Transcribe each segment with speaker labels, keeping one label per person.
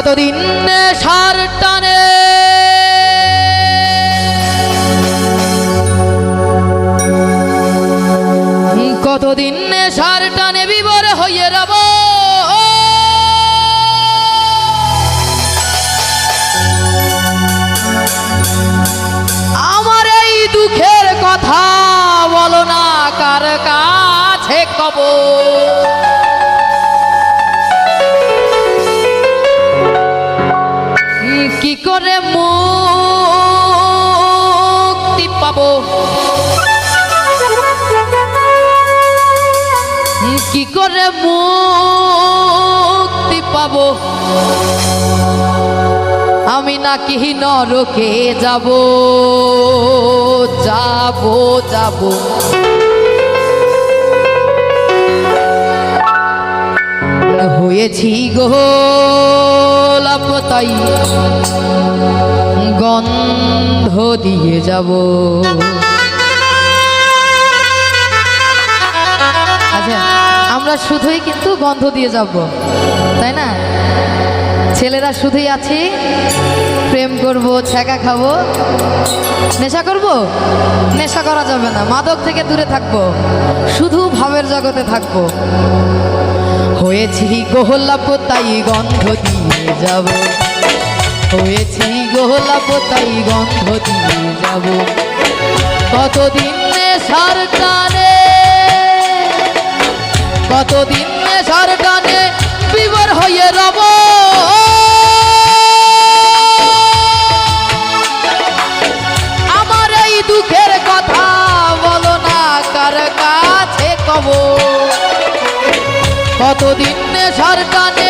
Speaker 1: কতদিন সার টানে। কতদিন সার টানে বিবর হইয়ে রব। আমার এই দুঃখের কথা বলো না কার কাছে কবর কি করে মুক্তি পাবো? আমি নাকি নরকে যাব যাব যাব। হয়েছি গোলাপ তাই। গন্ধ দিয়ে যাব। আচ্ছা আমরা শুধুই কিন্তু গন্ধ দিয়ে যাব, তাই না? ছেলেরা শুধুই আছি, প্রেম করব, ছ্যাঁকা খাব। নেশা করব? নেশা করা যাবে না, মাদক থেকে দূরে থাকব, শুধু ভাবের জগতে থাকব। হয়েছি গোলাপ তাই গন্ধ দিয়ে যাব। হয়েছি গোলাপ, তাই গন্ধ দিয়ে যাব। কতদিন নেশার টানে কতদিন টানে বিবর হয়ে রব? আমার এই দুঃখের কথা বলো না, কার কাছে কব? কতদিন টানে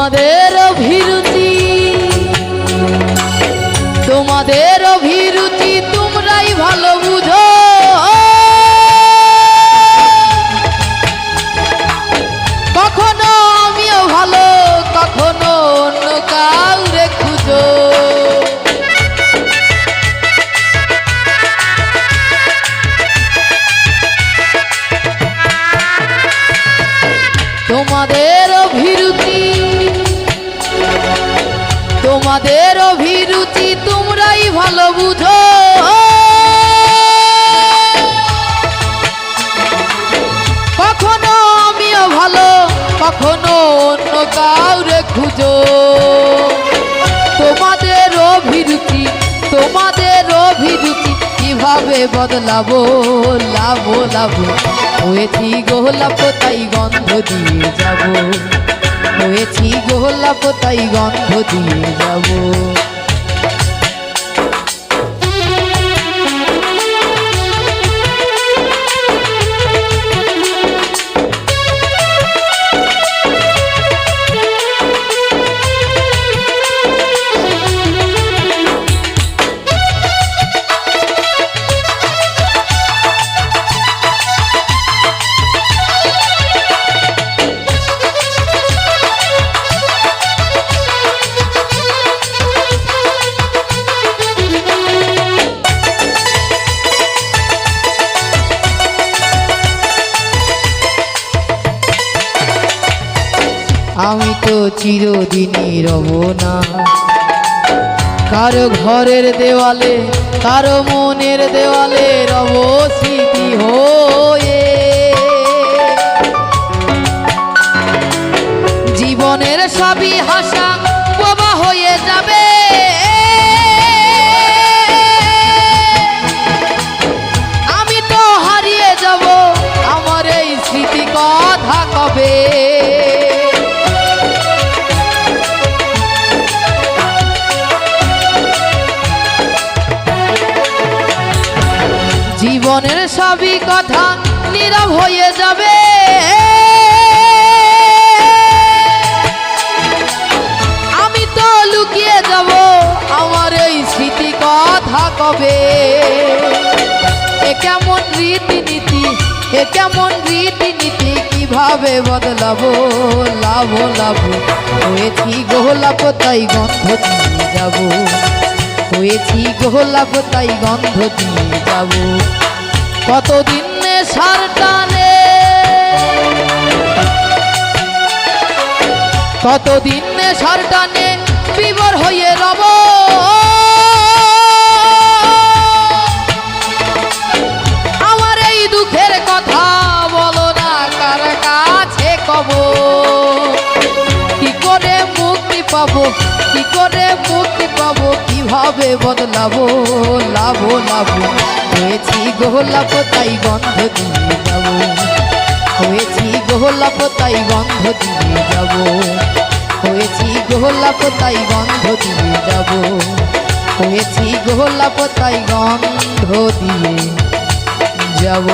Speaker 1: তোমাদের অভিরুচি তোমাদের অভিরুচি তোমরাই ভালো বুঝো। কখনো আমিও ভালো, কখনো অন্য কাউরে খুঁজো। তোমাদের অভিরুচি তোমাদের অভিরুচি তোমরাই ভালো বুঝো। কখনো আমিও ভালো, কখনো অন্য কাউরে খুঁজো। তোমাদের অভিরুচি তোমাদের অভিরুচি কীভাবে বদলাবো? লাভো লাভো হয়েছি গোলাপ, তাই গন্ধ দিয়ে যাব। হয়েছি গোলাপ তাই গন্ধ দিয়ে যাব। চিরদিনই রব না। কারও ঘরের দেওয়ালে, কারও মনের দেওয়ালে রব স্মৃতি হয়ে। জীবনের সবই হাসা সবই কথা নীরব হয়ে যাবে। আমি তো লুকিয়ে যাব আমার এই স্মৃতি কথা কবে? এ কেমন রীতিনীতি, এ কেমন রীতিনীতি, কীভাবে বদলাবো, লাভ লাভ? হয়েছি গোলাপ, তাই গন্ধ দিয়ে যাব। হয়েছি গোলাপ, তাই গন্ধ দিয়ে যাব। কতদিন সার টানে? কতদিন সার টানে? বিবর হয়ে রব। আমার এই দুঃখের কথা বলো না, কার কাছে কব? কি করে মুক্তি পাবো? কি করে মুক্তি পাবো, কীভাবে বদলাবো? লাভ লাভ। হয়েছি গোলাপ, তাই গন্ধ দিয়ে যাব। হয়েছি গোলাপ, তাই গন্ধ দিয়ে যাব। হয়েছি গোলাপ, তাই গন্ধ দিয়ে যাব। হয়েছি গোলাপ, তাই গন্ধ দিয়ে যাব।